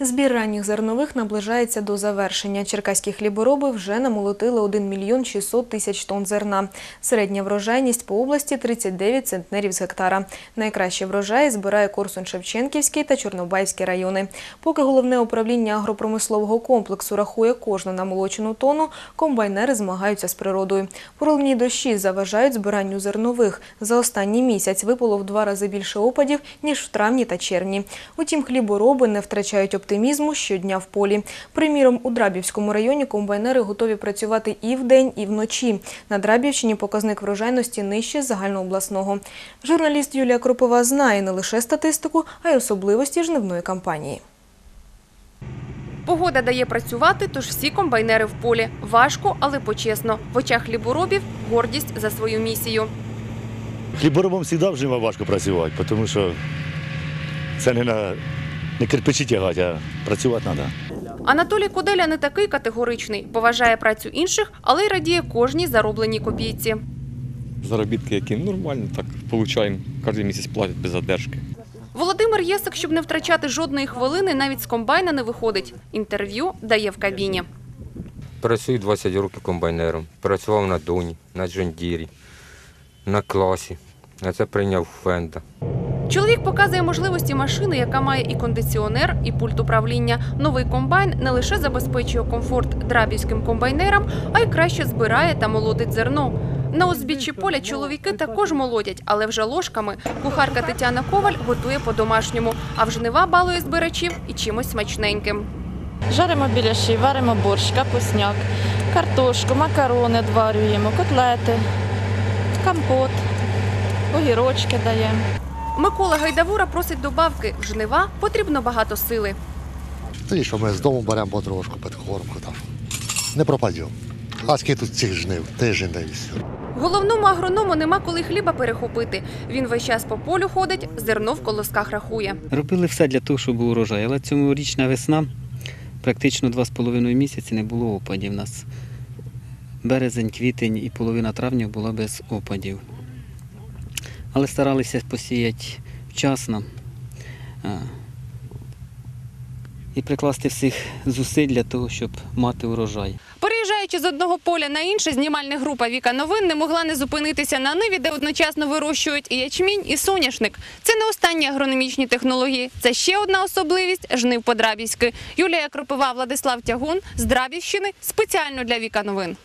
Збір ранніх зернових наближається до завершення. Черкаські хлібороби вже намолотили 1 мільйон 600 тисяч тонн зерна. Середня врожайність по області 39 центнерів з гектара. Найкращі врожаї збирає Корсун-Шевченківський та Чорнобайський райони. Поки головне управління агропромислового комплексу рахує кожну намолочену тонну, комбайнери змагаються з природою. Проливні дощі заважають збиранню зернових. За останній місяць випало в два рази більше опадів, ніж в травні та червні. Утім, хлібороби не втрачають оптимізму щодня в полі. Приміром, у Драбівському районі комбайнери готові працювати і вдень, і вночі. На Драбівщині показник врожайності нижче загальнообласного. Журналіст Юлія Кропова знає не лише статистику, а й особливості жнивної кампанії. Погода дає працювати, тож всі комбайнери в полі. Важко, але почесно. В очах хліборобів гордість за свою місію. Хліборобам завжди важко працювати, тому що це не на не кирпичі тягати, а працювати треба. Анатолій Куделя не такий категоричний, поважає працю інших, але й радіє кожній заробленій копійці. Заробітки, які нормально так получаємо. Кожен місяць платять без задержки. Володимир Єсик, щоб не втрачати жодної хвилини, навіть з комбайна не виходить. Інтерв'ю дає в кабіні. Працюю 20 років комбайнером. Працював на Доні, на Джондірі, на класі. А це прийняв Фенда. Чоловік показує можливості машини, яка має і кондиціонер, і пульт управління. Новий комбайн не лише забезпечує комфорт драбівським комбайнерам, а й краще збирає та молотить зерно. На узбіччі поля чоловіки також молотять, але вже ложками. Кухарка Тетяна Коваль готує по-домашньому, а в жнива балує збирачів і чимось смачненьким. Жаримо біляші, варимо борщ, капусняк, картошку, макарони відварюємо, котлети, компот, огірочки даємо. Микола Гайдавура просить добавки. В жнива потрібно багато сили. Тоді що ми з дому беремо потрошку під кормку там. Не пропадемо. А скільки тут цих жнив, тиждень і все. Головному агроному нема коли хліба перехопити. Він весь час по полю ходить, зерно в колосках рахує. Робили все для того, щоб був урожай. Але цьогорічна весна практично два з половиною місяці не було опадів. У нас березень, квітень і половина травня була без опадів. Але старалися посіяти вчасно і прикласти всіх зусиль для того, щоб мати урожай. Переїжджаючи з одного поля на інше, знімальна група Віка новин не могла не зупинитися на ниві, де одночасно вирощують і ячмінь, і соняшник. Це не останні агрономічні технології. Це ще одна особливість жнив Подрабівської. Юлія Кропива, Владислав Тягун з Драбівщини спеціально для Віка новин.